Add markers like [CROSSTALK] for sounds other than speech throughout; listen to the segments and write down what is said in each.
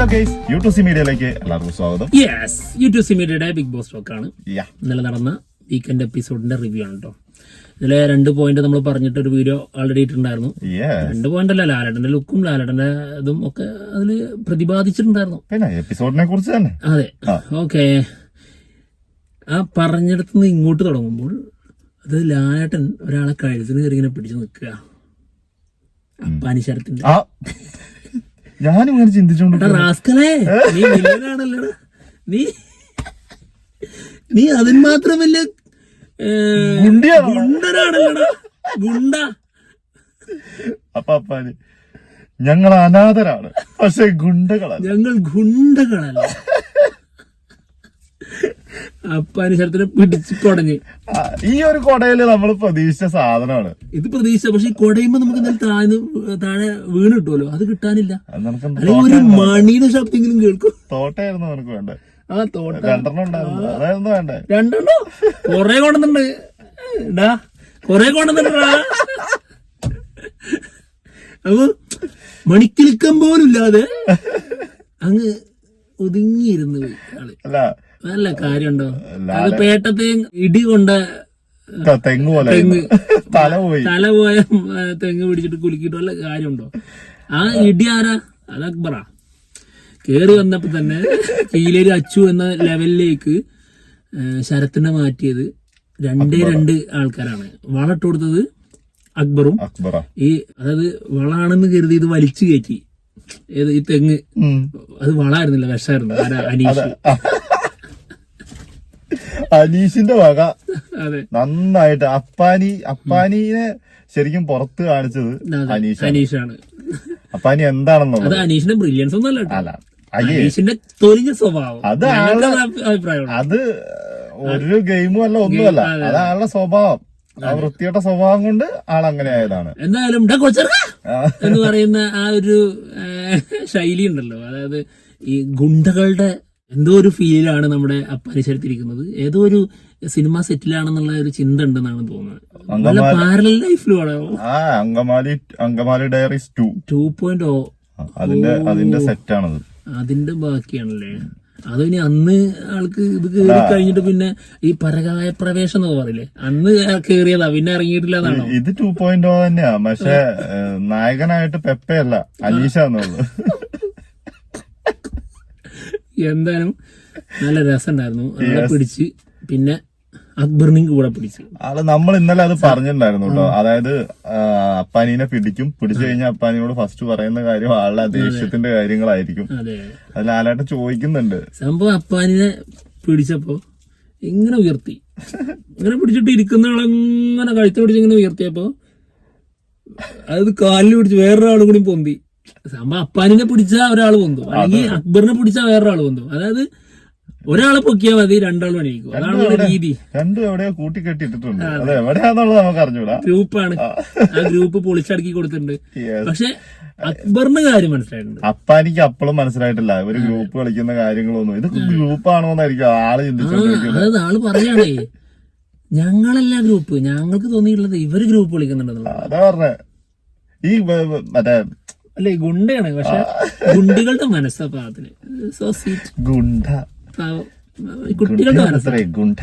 Hello guys YouTube മീഡിയയിലേക്ക് എല്ലാവർക്കും സ്വാഗതം. യെസ് സിമിഡിയുടെ ബിഗ് ബോസ് ടോക്ക് ആണ്. ഇന്നലെ നടന്ന വീക്കെൻഡ് എപ്പിസോഡിന്റെ റിവ്യൂ ആണ് കേട്ടോ ഇതിലെ രണ്ട് പോയിന്റ് നമ്മൾ പറഞ്ഞിട്ട് ഒരു വീഡിയോ ആൾറെഡി ഇട്ടിട്ടുണ്ടായിരുന്നു. യെസ് രണ്ട് പോയിന്റ് അല്ല ലാലേട്ടന്റെ ലുക്കും ലാലേട്ടന്റെ ഇതും ഒക്കെ അതിൽ പ്രതിപാദിച്ചിട്ടുണ്ടായിരുന്നു. പിന്നെ എപ്പിസോഡിനെ കുറിച്ച് തന്നെ. അതെ. ഓക്കെ ആ പറഞ്ഞിടത്ത് നിന്ന് ഇങ്ങോട്ട് തുടങ്ങുമ്പോൾ അത് ലാലേട്ടൻ ഒരാളെ കഴുത്തിന് കയറി ഇങ്ങനെ പിടിച്ചു നിൽക്കുക. അപ്പാനിശരത്തിന്റെ ഞാനും ഇങ്ങനെ ചിന്തിച്ചോണ്ട് റാസ്കലേ നീ വില്ലനാണല്ലോടാ. നീ നീ അതിന് മാത്രം വലിയ ഏ, ഗുണ്ട. അപ്പൊ അപ്പാന് ഞങ്ങൾ അനാഥരാണ്. പക്ഷെ ഗുണ്ടകളാണ് ഞങ്ങൾ ഗുണ്ടകളല്ല. അപ്പാനി ശരത്തിനെ പിടിച്ച് കൊടഞ്ഞ്. ഈ ഒരു കൊടയിൽ നമ്മൾ പ്രതീക്ഷിച്ച സാധനമാണ്. ഇത് പ്രതീക്ഷ പക്ഷെ ഈ കൊടയുമ്പോ നമുക്ക് താഴ്ന്ന് താഴെ വീണ് കിട്ടുമല്ലോ അത് കിട്ടാനില്ല അല്ലെങ്കിൽ ഒരു മണിയുടെ ശബ്ദമെങ്കിലും കേൾക്കും. തോട്ടായിരുന്നു നമുക്ക് വേണ്ട ആ തോട്ട. രണ്ടെണ്ണം ഉണ്ടായിരുന്നു. അതായിരുന്നു വേണ്ടേ രണ്ടെണ്ണോ? കൊറേ കൊണ്ടുണ്ട് ഡാ കൊറേ കൊണ്ടുണ്ടാ അപ്പൊ മണിക്കിൽക്കം പോലും ഇല്ലാതെ അങ്ങ് ഒതുങ്ങിയിരുന്നു ആൾ. അല്ല നല്ല കാര്യമുണ്ടോ? അത് പേട്ടത്തെ ഇടി കൊണ്ട് തെങ്ങ് പോലെ [LAUGHS] തല പോയി. തല പോയ തെങ്ങ് പിടിച്ചിട്ട് കുലുക്കിയിട്ട് വല്ല കാര്യമുണ്ടോ? ആ ഇടി ആരാ? അത് അക്ബറാ. കേറി വന്നപ്പോ തന്നെ കീലേരി അച്ചു എന്ന ലെവലിലേക്ക് ശരത്തിനെ മാറ്റിയത് രണ്ടേ രണ്ട് ആൾക്കാരാണ്. വളട്ട് കൊടുത്തത് അക്ബറും. ഈ അതായത് വളാണെന്ന് കരുതി ഇത് വലിച്ചു കയറ്റി. ഏത് ഈ തെങ്ങ്. അത് വളായിരുന്നില്ല വിഷമായിരുന്നു. ആരാ അനീഷ്. അനീഷിന്റെ വക. നന്നായിട്ട് അപ്പാനി അപ്പാനിനെ ശരിക്കും പുറത്ത് കാണിച്ചത് അനീഷ് അനീഷാണ്. അപ്പാനി എന്താണെന്നുള്ളത്. അനീഷിന്റെ ബ്രില്യൻസ് ഒന്നും അല്ല അനീഷിന്റെ തൊലിഞ്ഞ സ്വഭാവം. അത് അത് ഒരു ഗെയിമും അല്ല ഒന്നുമല്ല. അത്. ആളുടെ സ്വഭാവം. ആ വൃത്തിയുടെ സ്വഭാവം കൊണ്ട് ആൾ അങ്ങനെ ആയതാണ്. എന്തായാലും എന്ന് പറയുന്ന ആ ഒരു ശൈലി ഉണ്ടല്ലോ. അതായത് ഈ ഗുണ്ടകളുടെ എന്തോ ഒരു ഫീലാണ് നമ്മുടെ അപ്പരിസരത്തിരിക്കുന്നത് ഏതോ ഒരു സിനിമ സെറ്റിലാണെന്നുള്ള ഒരു ചിന്ത ഉണ്ടെന്നാണ് തോന്നുന്നത്. നല്ല പാരലൽ ലൈഫിലുമാണ് ആ Angamaly Angamaly diaries two two point ഓ അതിന്റെ അതിന്റെ സെറ്റാണത് അതിന്റെ ബാക്കിയാണല്ലേ? അത് ഇനി അന്ന് ആൾക്ക് ഇത് കേറി കഴിഞ്ഞിട്ട് പിന്നെ ഈ പരകായ പ്രവേശം എന്ന് പറയില്ലേ? അന്ന് കേറിയതാ പിന്നെ ഇറങ്ങിയിട്ടില്ല എന്നാണോ? ഇത് ടു പോയിന്റ് ഓ തന്നെയാ. പക്ഷെ നായകനായിട്ട് പെപ്പയല്ല അലീഷ എന്നുള്ളത്. [LAUGHS] എന്തായാലും നല്ല രസമുണ്ടായിരുന്നു. ആളെ പിടിച്ച്. പിന്നെ അക്ബറിനെയും കൂടെ പിടിച്ചു. ആൾ നമ്മൾ ഇന്നലെ അത് പറഞ്ഞിട്ടുണ്ടായിരുന്നു കേട്ടോ. അതായത് അപ്പാനീനെ പിടിക്കും. പിടിച്ചു കഴിഞ്ഞാൽ അപ്പാനിയോട് ഫസ്റ്റ് പറയുന്ന കാര്യം ആളുടെ ദേഷ്യത്തിന്റെ കാര്യങ്ങളായിരിക്കും. അതെ. അത് ലാലേട്ടൻ ചോദിക്കുന്നുണ്ട്. സംഭവം അപ്പാനിനെ പിടിച്ചപ്പോ ഇങ്ങനെ ഉയർത്തി. ഇങ്ങനെ പിടിച്ചിട്ട് ഇരിക്കുന്ന ആളെങ്ങനെ കഴുത്ത് പിടിച്ച് ഇങ്ങനെ ഉയർത്തിയപ്പോ അത് കാലിൽ പിടിച്ച് വേറൊരാളും കൂടി പൊന്തി. സംഭവം അപ്പാനിനെ പിടിച്ച ഒരാൾ വന്നു അല്ലെങ്കിൽ അക്ബറിനെ പിടിച്ച വേറൊരാൾ വന്നു അതായത് ഒരാളെ പൊക്കിയാൽ മതി രണ്ടാൾ പണിയിക്കും. അതാണ് രീതി. രണ്ടും എവിടെയോ കൂട്ടിക്കെട്ടിട്ടിട്ടുണ്ട് അത്. എവിടെയാന്നുള്ളത് നമുക്ക് അറിഞ്ഞൂടാ. ഗ്രൂപ്പാണ്. ആ. ഗ്രൂപ്പ് പൊളിച്ചടക്കി കൊടുത്തിട്ടുണ്ട്. പക്ഷെ അക്ബറിന് കാര്യം മനസ്സിലായിട്ടുണ്ട്. അപ്പാനിക്ക് അപ്പോഴും മനസ്സിലായിട്ടില്ല. ഒരു ഗ്രൂപ്പ് കളിക്കുന്ന കാര്യങ്ങളൊന്നും. ഇത് ഗ്രൂപ്പാണോന്നായിരിക്കും ആൾ ചിന്തിച്ചോണ്ടിരിക്കുന്നത്. അതായത് ആൾ പറയാണേ ഞങ്ങളല്ല ഗ്രൂപ്പ്. ഞങ്ങൾക്ക് തോന്നിയിട്ടുള്ളത് ഇവർ ഗ്രൂപ്പ് കളിക്കുന്നുണ്ടെന്നുള്ള അതാ പറഞ്ഞേ. ഈ മറ്റേ അല്ലേ ഗുണ്ടയാണ്. പക്ഷെ ഗുണ്ടികളുടെ മനസ്സാ പാകത്തിന് സോ സീറ്റ് ഗുണ്ട. കുട്ടികളുടെ മനസ്സ്. ഗുണ്ട.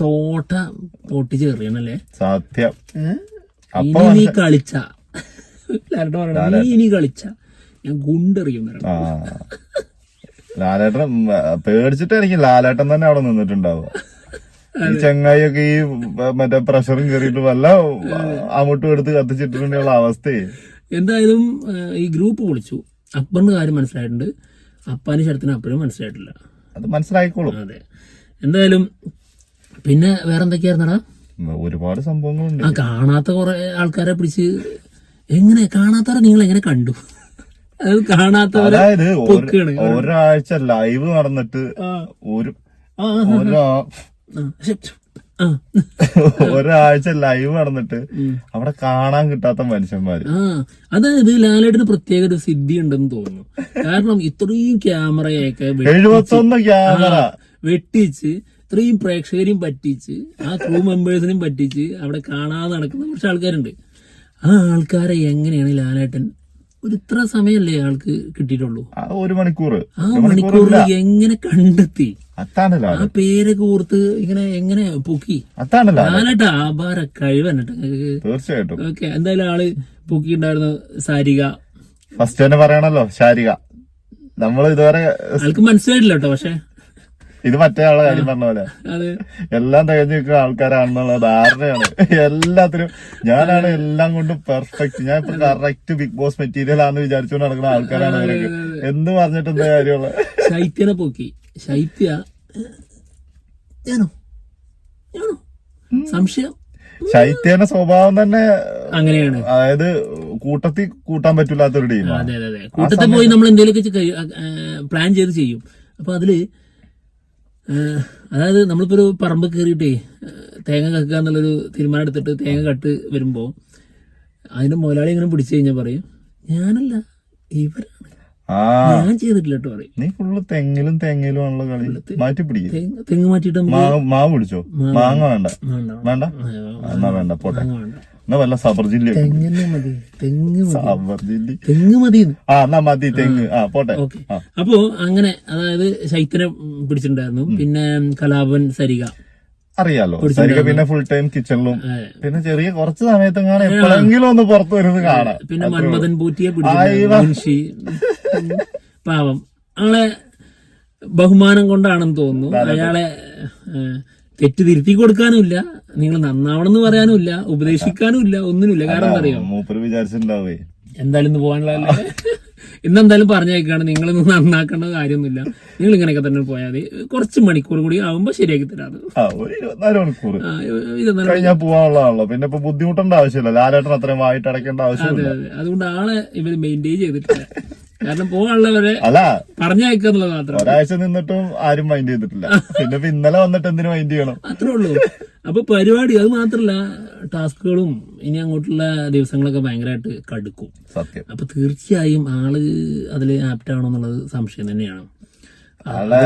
തോട്ട പൊട്ടിച്ച് എറിയണല്ലേ സത്യം ഇനി നീ കളിച്ച. ലാലേട്ടൻ നീ ഇനി കളിച്ച. ഞാൻ ഗുണ്ടെറിയും ലാലേട്ടൻ പേടിച്ചിട്ടായിരിക്കും ലാലേട്ടൻ തന്നെ അവിടെ നിന്നിട്ടുണ്ടാവുക ഈ ചങ്ങായിയൊക്കെ ഈ മറ്റേ പ്രഷറും കയറിയിട്ട് വല്ല അമുട്ടും എടുത്ത് കത്തിച്ചിട്ടുള്ള അവസ്ഥയെ. എന്തായാലും ഈ ഗ്രൂപ്പ് പൊളിച്ചു അക്ബറിന്റെ കാര്യം മനസ്സിലായിട്ടുണ്ട്. അപ്പാനും ശരത്തിന് അപ്പോഴും മനസ്സിലായിട്ടില്ല. അത് മനസ്സിലായിക്കോളും. അതെ. എന്തായാലും പിന്നെ വേറെ എന്തൊക്കെയായിരുന്നടാ ഒരുപാട് സംഭവങ്ങളുണ്ട്. ആ കാണാത്ത കുറെ ആൾക്കാരെ പിടിച്ച് എങ്ങനെ കാണാത്തവരെ നിങ്ങൾ എങ്ങനെ കണ്ടു? അത് കാണാത്തവരെ അതായത് ഒരാഴ്ച ലൈവ് നടന്നിട്ട് ഒരു ഒരാ [LAUGHS] ഒരാഴ്ച ലൈവ് നടന്നിട്ട്. അവിടെ കാണാൻ കിട്ടാത്ത മനുഷ്യന്മാര്. അതായത് ലാലേട്ടിന് പ്രത്യേക ഒരു സിദ്ധി ഉണ്ടെന്ന് തോന്നുന്നു. കാരണം ഇത്രയും ക്യാമറയൊക്കെ എഴുപത്തൊന്ന് ക്യാമറ. വെട്ടിച്ച് ഇത്രയും പ്രേക്ഷകരെയും പറ്റിച്ച് ആ ക്രൂ മെമ്പേഴ്സിനെയും പറ്റിച്ച് അവിടെ കാണാതെ നടക്കുന്ന കുറച്ച് ആൾക്കാരുണ്ട്. ആ ആൾക്കാരെ എങ്ങനെയാണ് ലാലേട്ടൻ ഒരു ഇത്ര സമയമല്ലേ ആൾക്ക് കിട്ടിയിട്ടുള്ളൂ? ഒരു മണിക്കൂർ ആ മണിക്കൂറിൽ എങ്ങനെ കണ്ടെത്തി? ആ പേരൊക്കെ ഓർത്ത് ഇങ്ങനെ എങ്ങനെ പൊക്കി? ഞാനട്ടാ ആഭാര കഴിവന്നിട്ട് തീർച്ചയായിട്ടും. ഓക്കെ എന്തായാലും ആൾ പൊക്കിണ്ടായിരുന്നു സാരിക. ഫസ്റ്റ് തന്നെ പറയണല്ലോ ശാരിക. നമ്മൾ ഇതുവരെ ആൾക്ക് മനസ്സിലായിട്ടില്ല കേട്ടോ പക്ഷെ. ഇത് മറ്റേ ആളെ കാര്യം പറഞ്ഞ പോലെ. എല്ലാം തികഞ്ഞു നിൽക്കുന്ന ആൾക്കാരാണെന്നുള്ള ധാരണയാണ്. എല്ലാത്തിനും ഞാനാണ് എല്ലാം കൊണ്ടും പെർഫെക്റ്റ് ഞാൻ ഇപ്പൊ കറക്റ്റ് ബിഗ് ബോസ് മെറ്റീരിയൽ ആണെന്ന് വിചാരിച്ചുകൊണ്ട് നടക്കുന്ന ആൾക്കാരാണ് അവരൊക്കെ. എന്ത് പറഞ്ഞിട്ട് എന്താ കാര്യമുള്ള? ശൈത്യനെ പോക്കി. ശൈത്യ ഏ, ഞാനോ? ഞാനോ സംശയം? ശൈത്യന്റെ സ്വഭാവം തന്നെ അങ്ങനെയാണ്. അതായത് കൂട്ടത്തിൽ കൂട്ടാൻ പറ്റില്ലാത്തൊരു ടീമാണ്. അതെ അതെ. കൂട്ടത്തിൽ പോയി നമ്മൾ എന്തെങ്കിലുമൊക്കെ പ്ലാൻ ചെയ്ത് ചെയ്യും. അപ്പൊ അതിൽ അതായത് നമ്മളിപ്പോൾ ഒരു പറമ്പ് കയറിയിട്ടേ തേങ്ങ കക്കുക എന്നുള്ളൊരു തീരുമാനം എടുത്തിട്ട് തേങ്ങ കട്ട് വരുമ്പോൾ അതിന്റെ മുതലാളി ഇങ്ങനെ പിടിച്ചു കഴിഞ്ഞാൽ പറയും ഞാനല്ല ആ ഞാൻ ചെയ്തിട്ടില്ല കേട്ടോ പറയും നീ ഫുള്ള് തെങ്ങിലും തെങ്ങിലും ആണല്ലോ കളി. മാറ്റി പിടിക്കും. തെങ്ങ് മാങ്ങ മാവ് പിടിച്ചോ? മാങ്ങ വേണ്ട. വേണ്ട. വേണ്ട? എന്നാ വേണ്ട പോട്ടെ. എന്നാ വല്ല സബർ ജില്ല മതി. തെങ്ങ് മതി. സബർ ജില്ലി. തെങ്ങ് മതി ആ എന്നാ മതി തെങ്ങ്. ആ പോട്ടെ. അപ്പോ അങ്ങനെ അതായത് ശൈത്യനെ പിടിച്ചിട്ടുണ്ടായിരുന്നു. പിന്നെ കലാപൻ സരിക. അറിയാലോ. സരിക പിന്നെ ഫുൾ ടൈം കിച്ചണിലും പിന്നെ ചെറിയ കുറച്ച് സമയത്തെങ്ങാണ് എപ്പോഴെങ്കിലും ഒന്ന് പുറത്തു വരുന്നത് കാണാം. പിന്നെ മന്മഥൻ പൂറ്റിയെ ഉം, പാവം. ആളെ ബഹുമാനം കൊണ്ടാണെന്ന് തോന്നുന്നു. അയാളെ തെറ്റ് തിരുത്തി കൊടുക്കാനുമില്ല. നിങ്ങൾ നന്നാവണം എന്ന് പറയാനുമില്ല. ഉപദേശിക്കാനുമില്ല. ഒന്നിനുമില്ല. കാരണം അറിയാം വിചാരിച്ചിട്ടുണ്ടാവേ. എന്തായാലും ഇന്ന് പോകാനുള്ള ഇന്നെന്തായാലും പറഞ്ഞേക്കാണ് നിങ്ങളിന്ന് നന്നാക്കേണ്ട കാര്യമൊന്നുമില്ല. നിങ്ങൾ ഇങ്ങനെയൊക്കെ തന്നെ പോയാൽ മതി. കുറച്ച് മണിക്കൂർ കൂടി ആവുമ്പോ ശരിയാക്കി ഇരുപത്തിനാല് മണിക്കൂർ. കഴിഞ്ഞാൽ പോവാനുള്ളതാണല്ലോ പിന്നെ ഇപ്പൊ ബുദ്ധിമുട്ടേണ്ട ആവശ്യമില്ല. ലാലേട്ടൻ അത്രയും വായിട്ട് അടയ്ക്കേണ്ട ആവശ്യമില്ല. അതുകൊണ്ട് ആളെ ഇവർ മെയിന്റെയിൻ ചെയ്തിട്ടില്ല. കാരണം പോകാനുള്ളവരെ അല്ല. പറഞ്ഞയക്കുക എന്നുള്ളത് മാത്രം. ഒരാഴ്ച നിന്നിട്ടും ആരും മൈൻഡ് ചെയ്തിട്ടില്ല. പിന്നെ ഇന്നലെ വന്നിട്ട് എന്തിനു മൈൻഡ് ചെയ്യണം? അത്രേ ഉള്ളൂ. അപ്പൊ പരിപാടി അത് മാത്രല്ല ടാസ്കുകളും ഇനി അങ്ങോട്ടുള്ള ദിവസങ്ങളൊക്കെ ഭയങ്കരമായിട്ട് കടുക്കും. സത്യം. അപ്പൊ തീർച്ചയായും ആൾ അതിൽ ആപ്റ്റ് ആണോ എന്നുള്ളത് സംശയം തന്നെയാണ്.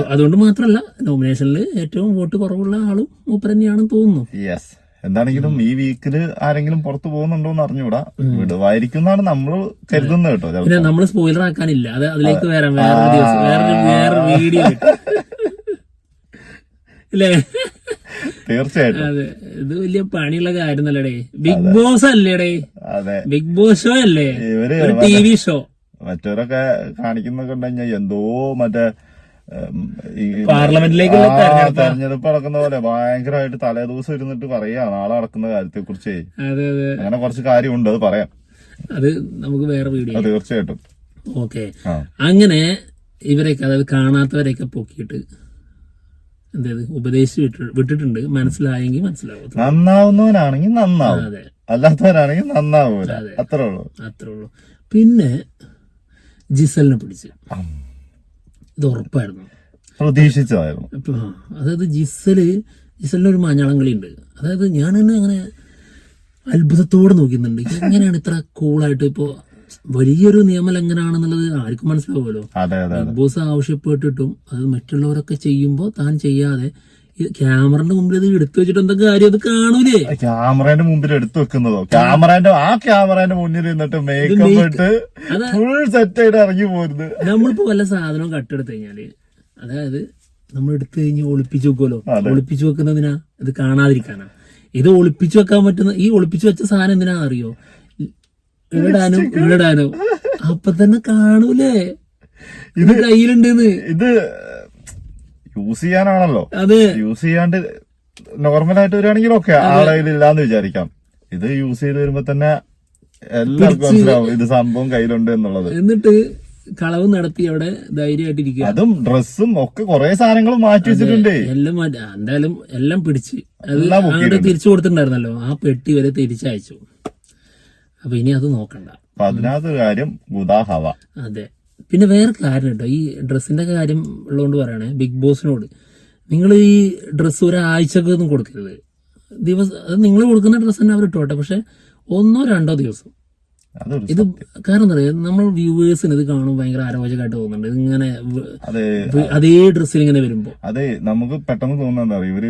അതുകൊണ്ട് മാത്രല്ല നോമിനേഷനിൽ ഏറ്റവും വോട്ട് കുറവുള്ള ആളും മൂപ്പർ തന്നെയാണെന്ന് തോന്നുന്നു. യെസ് എന്താണെങ്കിലും ഈ വീക്കിൽ ആരെങ്കിലും പുറത്തു പോകുന്നുണ്ടോ എന്ന് അറിഞ്ഞൂടാ വിടുവായിരിക്കും എന്നാണ് നമ്മൾ കരുതുന്നത് കേട്ടോ നമ്മൾ പിന്നെ നമ്മൾ സ്പോയിലർ ആക്കാനില്ല. അത് അതിലേക്ക് വരാം വേറൊരു ദിവസം വേറൊരു വേറൊരു വീഡിയോ അല്ലേ തീർച്ചയായിട്ടും. അതെ. ഇത് വലിയ പണിയുള്ള കാര്യന്നല്ലേടേ ബിഗ് ബോസ് അല്ലേടേ? അതെ. ബിഗ് ബോസ് ഷോ അല്ലേ? ടി വി ഷോ മറ്റവരൊക്കെ കാണിക്കുന്നൊക്കെ ഉണ്ടെങ്കിൽ എന്തോ മറ്റേ പാർലമെന്റിലേക്കുള്ള തെരഞ്ഞെടുപ്പ്. നടക്കുന്ന പോലെ ഭയങ്കരമായിട്ട് തലേദിവസം ഇരുന്നിട്ട് പറയാ നാളെ നടക്കുന്ന കാര്യത്തെ കുറിച്ച് അങ്ങനെ കുറച്ച് കാര്യമുണ്ട് അത് പറയാം. അത് നമുക്ക് വേറെ വീഡിയോ തീർച്ചയായിട്ടും. ഓക്കെ. അങ്ങനെ ഇവരെയൊക്കെ അതായത് കാണാത്തവരെയൊക്കെ പൊക്കിയിട്ട് എന്തായത് ഉപദേശിച്ച് വിട്ട് വിട്ടിട്ടുണ്ട്. മനസ്സിലായെങ്കിൽ മനസ്സിലാവും നന്നാവുന്നവനാണെങ്കിൽ നന്നാവും. അല്ലാത്തവനാണെങ്കിൽ നന്നാവൂല. അത്രേ ഉള്ളൂ. അത്രേ ഉള്ളൂ. പിന്നെ ജിസലിനെ പിടിച്ച്. ഇത് ഉറപ്പായിരുന്നു പ്രതീക്ഷിച്ചതായിരുന്നു അതായത് ജിസൽ ജിസലിന് ഒരു മഞ്ഞളം കളിയുണ്ട്. അതായത് ഞാൻ തന്നെ അങ്ങനെ അത്ഭുതത്തോടെ നോക്കുന്നുണ്ട് എങ്ങനെയാണ് ഇത്ര കൂളായിട്ട് ഇപ്പോ വലിയൊരു നിയമലംഘനാണെന്നുള്ളത് ആർക്കും മനസ്സിലാവുമല്ലോ. ബിഗ് ബോസ് ആവശ്യപ്പെട്ടിട്ടും അത് മറ്റുള്ളവരൊക്കെ ചെയ്യുമ്പോൾ താൻ ചെയ്യാതെ ക്യാമറന്റെ മുമ്പിൽ ഇത് എടുത്തു വെച്ചിട്ട് എന്താ കാര്യം? അത് കാണൂലേ? ക്യാമറേന്റെ മുമ്പിൽ എടുത്തു വെക്കുന്നതോ? ക്യാമറന്റെ ആ ക്യാമറന്റെ മുന്നിൽ നിന്നിട്ട് മേക്കപ്പ് ഇട്ട് ഫുൾ സെറ്റ് ആയിട്ട് ഇറങ്ങി പോരുന്നത് നമ്മളിപ്പോ വല്ല സാധനവും കട്ടെടുത്തു കഴിഞ്ഞാൽ അതായത് നമ്മൾ എടുത്തു കഴിഞ്ഞ് ഒളിപ്പിച്ചു വെക്കുമല്ലോ ഒളിപ്പിച്ചു വെക്കുന്നതിനാ ഇത് കാണാതിരിക്കാനാ. ഇത് ഒളിപ്പിച്ചു വെക്കാൻ പറ്റുന്ന ഈ ഒളിപ്പിച്ചു വെച്ച സാധനം എന്തിനാ അറിയോ? ഇടാനോ ഇടാനോ അപ്പൊ തന്നെ കാണൂലേ? ഇത് കയ്യിലുണ്ടെന്ന്. ഇത് യൂസ് ചെയ്യാനാണല്ലോ. യൂസ് ചെയ്യാണ്ട് നോർമൽ ആയിട്ട് വരികയാണെങ്കിൽ ഓക്കെ ആളെ ഇല്ലാന്ന് വിചാരിക്കാം. ഇത് യൂസ് ചെയ്ത് വരുമ്പോ തന്നെ എല്ലാവർക്കും മനസ്സിലാവും ഇത് സംഭവം കയ്യിലുണ്ട് എന്നുള്ളത്. എന്നിട്ട് കളവ് നടത്തി അവിടെ ധൈര്യമായിട്ടിരിക്കുക അതും ഡ്രസ്സും ഒക്കെ കുറെ സാധനങ്ങൾ മാറ്റി വെച്ചിട്ടുണ്ട്. എല്ലാം എന്തായാലും എല്ലാം പിടിച്ച്. അത് അങ്ങോട്ട് തിരിച്ചു കൊടുത്തിട്ടുണ്ടായിരുന്നല്ലോ. ആ പെട്ടി വരെ തിരിച്ചയച്ചു. അപ്പൊ ഇനി അത് നോക്കണ്ട. അതിനകത്ത് കാര്യം ഗുദാഹവ അതെ. പിന്നെ വേറെ കാര്യം കേട്ടോ ഈ ഡ്രസ്സിന്റെ കാര്യം ഉള്ളതുകൊണ്ട് പറയണേ ബിഗ് ബോസിനോട്. നിങ്ങൾ ഈ ഡ്രസ്സ് ഒരാഴ്ചക്ക് ഒന്നും കൊടുക്കരുത്. ദിവസം അത് നിങ്ങൾ കൊടുക്കുന്ന ഡ്രസ്സ് തന്നെ അവർ ഇട്ടോട്ടെ പക്ഷെ ഒന്നോ രണ്ടോ ദിവസം. ഇത് കാരണം എന്താ പറയുക നമ്മൾ വ്യൂവേഴ്സിന് ഇത് കാണും ഭയങ്കര ആരോചകമായിട്ട് തോന്നുന്നുണ്ട്. ഇങ്ങനെ അതേ. ഡ്രസ്സിൽ ഇങ്ങനെ വരുമ്പോ അതെ നമുക്ക് പെട്ടെന്ന് പറയുക ഇവർ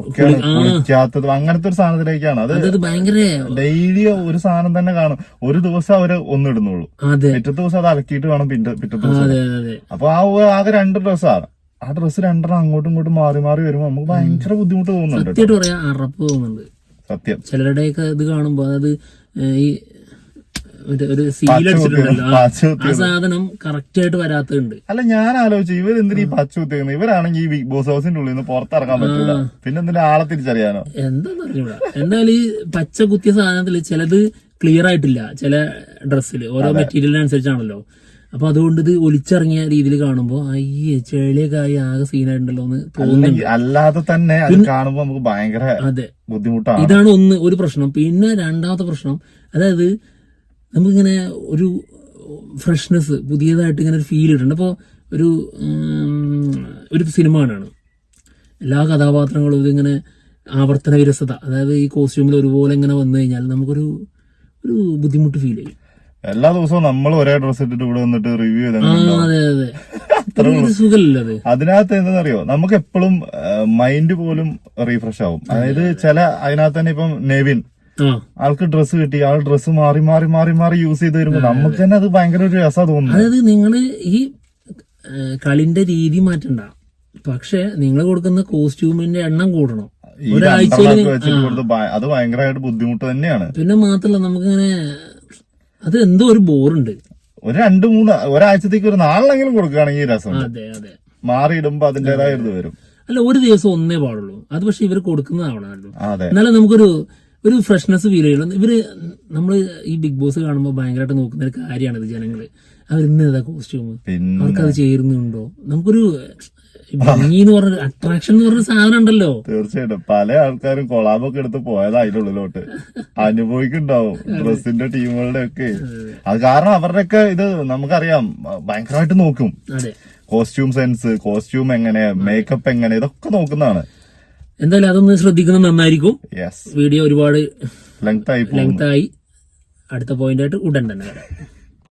ഒക്കെയാണ് കുളിക്കാത്തതും അങ്ങനത്തെ ഒരു സാധനത്തിലേക്കാണ്. അത് ഭയങ്കര ഡെയിലി ഒരു സാധനം തന്നെ കാണും. ഒരു ദിവസം അവർ ഒന്നിടുന്നുള്ളൂ. പിറ്റത്തെ ദിവസം അത് അലക്കിയിട്ട് വേണം പിന്നെ പിറ്റത്തെ ദിവസം. അപ്പൊ ആ ആകെ രണ്ട് ഡ്രസ്സാണ്. ആ ഡ്രസ്സ് രണ്ടെണ്ണം അങ്ങോട്ടും ഇങ്ങോട്ടും മാറി മാറി വരുമ്പോ നമുക്ക് ഭയങ്കര ബുദ്ധിമുട്ട് തോന്നുന്നുണ്ട് സത്യം. ചിലരുടെയൊക്കെ ഇത് കാണുമ്പോ അതായത് ഈ മറ്റേ ഒരു സീൽ അടിച്ചിട്ടുണ്ടല്ലോ ആ. സാധനം കറക്റ്റ് ആയിട്ട് വരാത്തുണ്ട് അല്ല ഞാൻ ആലോചിച്ചു ഇവർ എന്തിനാ ഈ പച്ച കുത്തിക്കുന്നത് ഇവരാണെങ്കിൽ ഈ ബിഗ് ബോസ് ഹൗസിന്റെ ഉള്ളിൽ നിന്ന് പുറത്തിറങ്ങാൻ പറ്റില്ല പിന്നെ എന്തിനാ ആളെ തിരിച്ചറിയാനോ? എന്താന്ന് അറിഞ്ഞൂടാ. എന്തായാലും ഈ പച്ച കുത്തിയ സാധനത്തിൽ ചിലത് ക്ലിയർ ആയിട്ടില്ല. ചില ഡ്രസ്സിൽ ഓരോ മെറ്റീരിയലിനനുസരിച്ചാണല്ലോ അപ്പൊ അതുകൊണ്ട് ഇത് ഒലിച്ചിറങ്ങിയ രീതിയിൽ കാണുമ്പോ അയ്യേ ചെളിയൊക്കെ ആയി ആകെ സീനായിട്ടുണ്ടല്ലോ എന്ന് തോന്നുന്നു അല്ലാതെ തന്നെ അത് കാണുമ്പോ നമുക്ക് ഭയങ്കര അതെ. ബുദ്ധിമുട്ടാണ്. ഇതാണ് ഒന്ന് ഒരു പ്രശ്നം. പിന്നെ രണ്ടാമത്തെ പ്രശ്നം. അതായത് നമുക്കിങ്ങനെ ഒരു ഫ്രഷ്നെസ് പുതിയതായിട്ട് ഇങ്ങനെ ഒരു ഫീൽ കിട്ടുന്നുണ്ട്. അപ്പോൾ ഒരു ഒരു സിനിമ കാണാണ് എല്ലാ കഥാപാത്രങ്ങളും ഇതിങ്ങനെ ആവർത്തന വിരസത അതായത് ഈ കോസ്റ്റ്യൂമിൽ ഒരുപോലെ ഇങ്ങനെ വന്നു കഴിഞ്ഞാൽ നമുക്കൊരു ഒരു ബുദ്ധിമുട്ട് ഫീൽ ചെയ്യും. എല്ലാ ദിവസവും നമ്മൾ ഒരേ ഡ്രസ് ഇട്ടിട്ട് ഇവിടെ വന്നിട്ട് റിവ്യൂ ആ [LAUGHS] അതിനകത്ത് എന്താണെന്നറിയോ? നമുക്ക് എപ്പോഴും മൈൻഡ് പോലും റീഫ്രഷ് ആവും. അതായത് ചില അതിനകത്ത് തന്നെ ഇപ്പം നെവിൻ ആൾക്ക് ഡ്രസ്സ് കിട്ടി ആൾ ഡ്രസ്സ് മാറി മാറി മാറി മാറി യൂസ് ചെയ്ത് വരുമ്പോ നമുക്ക് തന്നെ അത് ഭയങ്കര ഒരു രസം തോന്നുന്നു അതായത് നിങ്ങൾ ഈ കളിന്റെ രീതി മാറ്റണ്ട. പക്ഷെ നിങ്ങൾ കൊടുക്കുന്ന കോസ്റ്റ്യൂമിന്റെ എണ്ണം കൂടണം. ഒരാഴ്ചയിൽ അത് ഭയങ്കരമായിട്ട് ബുദ്ധിമുട്ട് തന്നെയാണ്. പിന്നെ മാത്രല്ല നമുക്കിങ്ങനെ അത് എന്തോ ഒരു ബോറുണ്ട്. ഒരു രണ്ട് മൂന്ന് ഒരാഴ്ചത്തേക്ക് ഒരു നാളിലെങ്കിലും കൊടുക്കുകയാണെങ്കിൽ രസം അതെ അതെ. മാറി ഇടുമ്പോ അതിന്റേതായ ഇത് വരും. അല്ല ഒരു ദിവസം ഒന്നേ പാടുള്ളൂ. അത് പക്ഷെ ഇവർ കൊടുക്കുന്നതാവണമല്ലോ. എന്നാലും നമുക്കൊരു ഒരു ഫ്രഷ്നെസ് ഫീൽ ചെയ്യണം. ഇവർ നമ്മൾ ഈ ബിഗ് ബോസ് കാണുമ്പോൾ ഭയങ്കരമായിട്ട് നോക്കുന്ന ഒരു കാര്യമാണ് ഇത് ജനങ്ങൾ. അവർ ഇന്ന് ഏതാ കോസ്റ്റ്യൂം അവർക്ക് അത് ചേരുന്നുണ്ടോ? നമുക്കൊരു ഭംഗി എന്ന് പറഞ്ഞ അട്രാക്ഷൻ എന്ന് പറഞ്ഞ സാധനം ഉണ്ടല്ലോ. തീർച്ചയായിട്ടും. പല ആൾക്കാരും കൊളാബൊക്കെ എടുത്ത് പോയതാ അതിന്റെ ഉള്ളിലോട്ട്. അനുഭവിക്കുന്നുണ്ടാവും ഡ്രസ്സിന്റെ ടീമുകളുടെ ഒക്കെ. അത് കാരണം അവരുടെയൊക്കെ ഇത് നമുക്കറിയാം. ഭയങ്കരമായിട്ട് നോക്കും. കോസ്റ്റ്യൂം സെൻസ് കോസ്റ്റ്യൂം എങ്ങനെ മേക്കപ്പ് എങ്ങനെ ഇതൊക്കെ നോക്കുന്നതാണ്. എന്തായാലും അതൊന്ന് ശ്രദ്ധിക്കുന്നത് നന്നായിരിക്കും. വീഡിയോ ഒരുപാട് ലെങ്ത് ആയി പോകും ലെങ്ത് ആയി. അടുത്ത പോയിന്റ് ആയിട്ട് ഉടൻ തന്നെ വരാം.